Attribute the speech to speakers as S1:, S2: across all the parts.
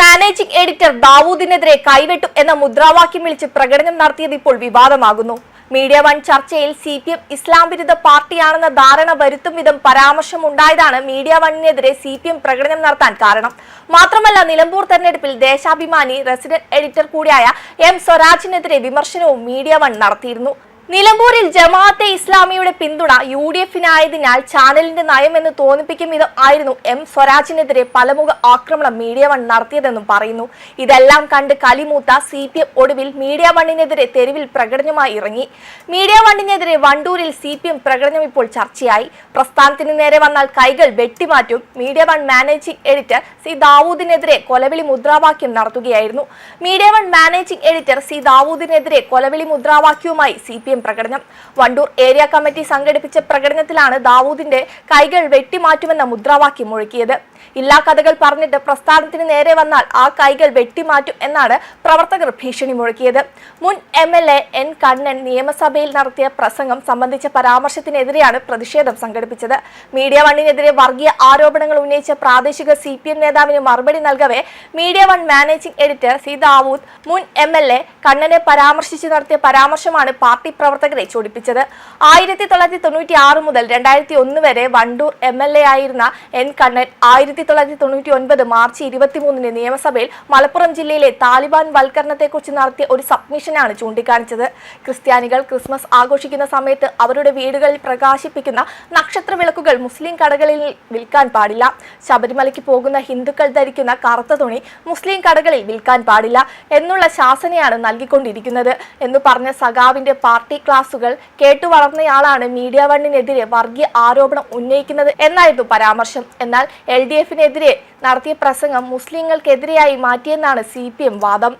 S1: Managing editor ദാവൂദിനെതിരെ കൈവെട്ടു എന്ന മുദ്രാവാക്യം വിളിച്ച് പ്രകടനം നടത്തിയത് ഇപ്പോൾ വിവാദമാകുന്നു. മീഡിയ വൺ ചർച്ചയിൽ സി പി എം ഇസ്ലാം വിരുദ്ധ പാർട്ടിയാണെന്ന ധാരണ വരുത്തും വിധം പരാമർശം ഉണ്ടായതാണ് മീഡിയ വണ്ണിനെതിരെ സി പി എം പ്രകടനം നടത്താൻ കാരണം. മാത്രമല്ല നിലമ്പൂർ തെരഞ്ഞെടുപ്പിൽ ദേശാഭിമാനി റെസിഡന്റ് എഡിറ്റർ കൂടിയായ എം സ്വരാജിനെതിരെ വിമർശനവും മീഡിയ വൺ നടത്തിയിരുന്നു. നിലമ്പൂരിൽ ജമാഅത്തെ ഇസ്ലാമിയുടെ പിന്തുണ യു ഡി എഫിനായതിനാൽ ചാനലിന്റെ നയമെന്ന് തോന്നിപ്പിക്കും വിധം ആയിരുന്നു എം സ്വരാജിനെതിരെ പലമുഖ ആക്രമണം മീഡിയ വൺ നടത്തിയതെന്നും പറയുന്നു. ഇതെല്ലാം കണ്ട് കലിമൂത്ത സി പി എം ഒടുവിൽ മീഡിയ വണ്ണിനെതിരെ തെരുവിൽ പ്രകടനമായി ഇറങ്ങി. മീഡിയ വണ്ണിനെതിരെ വണ്ടൂരിൽ സി പി എം പ്രകടനം ഇപ്പോൾ ചർച്ചയായി. പ്രസ്ഥാനത്തിന് നേരെ വന്നാൽ കൈകൾ വെട്ടിമാറ്റും. Media one managing editor C ദാവൂദിനെതിരെ കൊലവിളി മുദ്രാവാക്യം നടത്തുകയായിരുന്നു. Media one managing editor C ദാവൂദിനെതിരെ കൊലവിളി മുദ്രാവാക്യവുമായി സി പി എം പ്രകടനം വണ്ടൂർ ഏരിയ കമ്മിറ്റി സംഘടിപ്പിച്ച പ്രകടനത്തിലാണ് ദാവൂദിന്റെ കൈകൾ വെട്ടിമാറ്റുമെന്ന മുദ്രാവാക്യം മുഴക്കിയത്. ഇല്ലാ കഥകൾ പറഞ്ഞിട്ട് പ്രസ്ഥാനത്തിന് നേരെ വന്നാൽ ആ കൈകൾ വെട്ടിമാറ്റും എന്നാണ് പ്രവർത്തകർ ഭീഷണി മുഴക്കിയത്. മുൻ M L A N Kannan നിയമസഭയിൽ നടത്തിയ പ്രസംഗം സംബന്ധിച്ച പരാമർശത്തിനെതിരെയാണ് പ്രതിഷേധം സംഘടിപ്പിച്ചത്. മീഡിയ വണ്ണിനെതിരെ വർഗീയ ആരോപണങ്ങൾ ഉന്നയിച്ച പ്രാദേശിക സി പി എം നേതാവിന് മറുപടി നൽകവേ media one managing editor C Dawood മുൻ എം എൽ എ കണ്ണനെ പരാമർശിച്ച് നടത്തിയ പരാമർശമാണ് പാർട്ടി പ്രവർത്തകരെ ചൊടിപ്പിച്ചത്. ആയിരത്തി തൊള്ളായിരത്തി തൊണ്ണൂറ്റി ആറ് മുതൽ രണ്ടായിരത്തി ഒന്ന് വരെ വണ്ടൂർ എം എൽ എ ആയിരുന്ന എൻ കണ്ണൻ ആയിരത്തി തൊള്ളായിരത്തി തൊണ്ണൂറ്റി ഒൻപത് മാർച്ച് ഇരുപത്തിമൂന്നിന് നിയമസഭയിൽ മലപ്പുറം ജില്ലയിലെ താലിബാൻ വൽക്കരണത്തെക്കുറിച്ച് നടത്തിയ ഒരു സബ്മിഷനാണ് ചൂണ്ടിക്കാണിച്ചത്. ക്രിസ്ത്യാനികൾ ക്രിസ്മസ് ആഘോഷിക്കുന്ന സമയത്ത് അവരുടെ വീടുകളിൽ പ്രകാശിപ്പിക്കുന്ന നക്ഷത്ര വിളക്കുകൾ മുസ്ലിം കടകളിൽ വിൽക്കാൻ പാടില്ല. ശബരിമലയ്ക്ക് പോകുന്ന ഹിന്ദുക്കൾ ധരിക്കുന്ന കറുത്ത തുണി മുസ്ലിം കടകളിൽ വിൽക്കാൻ പാടില്ല. എന്നുള്ള ശാസനയാണ് നൽകിക്കൊണ്ടിരിക്കുന്നത് എന്ന് പറഞ്ഞ സഖാവിന്റെ പാർട്ടി ക്ലാസുകൾ കേട്ടു വളർന്നയാളാണ് മീഡിയ വണ്ണിനെതിരെ വർഗീയ ആരോപണം ഉന്നയിക്കുന്നത് എന്നായിരുന്നു പരാമർശം. എന്നാൽ എൽ ഡി എഫിനെതിരെ നടത്തിയ പ്രസംഗം മുസ്ലിങ്ങൾക്കെതിരെയായി മാറ്റിയെന്നാണ് സി വാദം.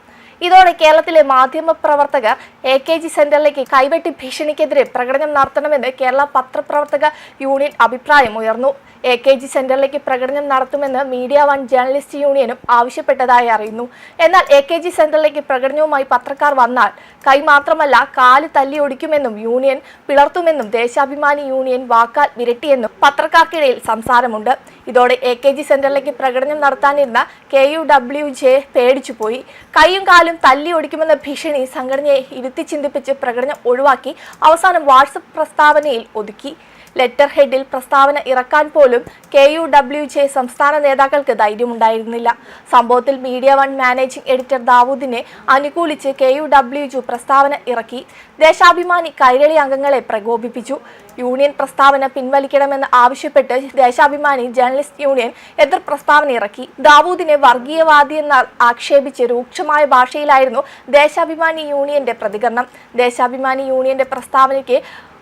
S1: ഇതോടെ കേരളത്തിലെ മാധ്യമ പ്രവർത്തകർ എ കെ ജി സെന്ററിലേക്ക് കൈവെട്ടി ഭീഷണിക്കെതിരെ പ്രകടനം നടത്തണമെന്ന് കേരള പത്രപ്രവർത്തക യൂണിയൻ അഭിപ്രായം ഉയർന്നു. എ കെ ജി സെന്ററിലേക്ക് പ്രകടനം നടത്തുമെന്ന് മീഡിയ വൺ ജേർണലിസ്റ്റ് യൂണിയനും ആവശ്യപ്പെട്ടതായി അറിയുന്നു. എന്നാൽ എ കെ ജി സെന്ററിലേക്ക് പ്രകടനവുമായി പത്രക്കാർ വന്നാൽ കൈ മാത്രമല്ല കാൽ തല്ലി ഒടിക്കുമെന്നും യൂണിയൻ പിളർത്തുമെന്നും ദേശാഭിമാനി യൂണിയൻ വാക്കാൽ വിരട്ടിയെന്നും പത്രക്കാർക്കിടയിൽ സംസാരമുണ്ട്. ഇതോടെ എ കെ ജി സെന്ററിലേക്ക് പ്രകടനം നടത്താനിരുന്ന കെ യു ഡബ്ല്യു ജെ പേടിച്ചുപോയി. കൈയും കാലും തല്ലി ഒടിക്കുമെന്ന ഭീഷണി സംഘടനയെ ഇരുത്തി ചിന്തിപ്പിച്ച് പ്രകടനം ഒഴിവാക്കി അവസാനം വാട്സപ്പ് പ്രസ്താവനയിൽ ഒതുക്കി. ലെറ്റർ ഹെഡിൽ പ്രസ്താവന ഇറക്കാൻ പോലും കെ യു ഡബ്ല്യു ജെ സംസ്ഥാന നേതാക്കൾക്ക് ധൈര്യമുണ്ടായിരുന്നില്ല. സംഭവത്തിൽ മീഡിയ വൺ മാനേജിംഗ് എഡിറ്റർ ദാവൂദിനെ അനുകൂലിച്ച് കെ യു ഡബ്ല്യു ജു പ്രസ്താവന ഇറക്കി. ദേശാഭിമാനി കൈരളി അംഗങ്ങളെ പ്രകോപിപ്പിച്ചു. യൂണിയൻ പ്രസ്താവന പിൻവലിക്കണമെന്ന് ആവശ്യപ്പെട്ട് ദേശാഭിമാനി ജേർണലിസ്റ്റ് യൂണിയൻ എതിർ പ്രസ്താവന ഇറക്കി. ദാവൂദിനെ വർഗീയവാദി വർഗീയവാദിയെന്ന് ആക്ഷേപിച്ച് രൂക്ഷമായ ഭാഷയിലായിരുന്നു ദേശാഭിമാനി യൂണിയന്റെ പ്രതികരണം. ദേശാഭിമാനി യൂണിയന്റെ പ്രസ്താവനയ്ക്ക്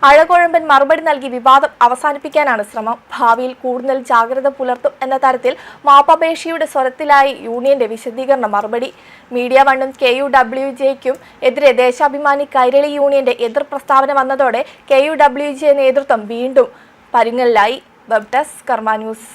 S1: അഴകൊഴമ്പൻ മറുപടി നൽകി വിവാദം അവസാനിപ്പിക്കാനാണ് ശ്രമം. ഭാവിയിൽ കൂടുതൽ ജാഗ്രത പുലർത്തും എന്ന തരത്തിൽ മാപ്പപേക്ഷയുടെ സ്വരത്തിലായി യൂണിയന്റെ വിശദീകരണ മറുപടി. മീഡിയ വണ്ണും കെ യു ഡബ്ല്യു ജെക്കും എതിരെ ദേശാഭിമാനി കൈരളി യൂണിയന്റെ എതിർ പ്രസ്താവന വന്നതോടെ കെ യു ഡബ്ല്യു ജെ നേതൃത്വം വീണ്ടും പരുങ്ങലിലായി. Web desk Karma news.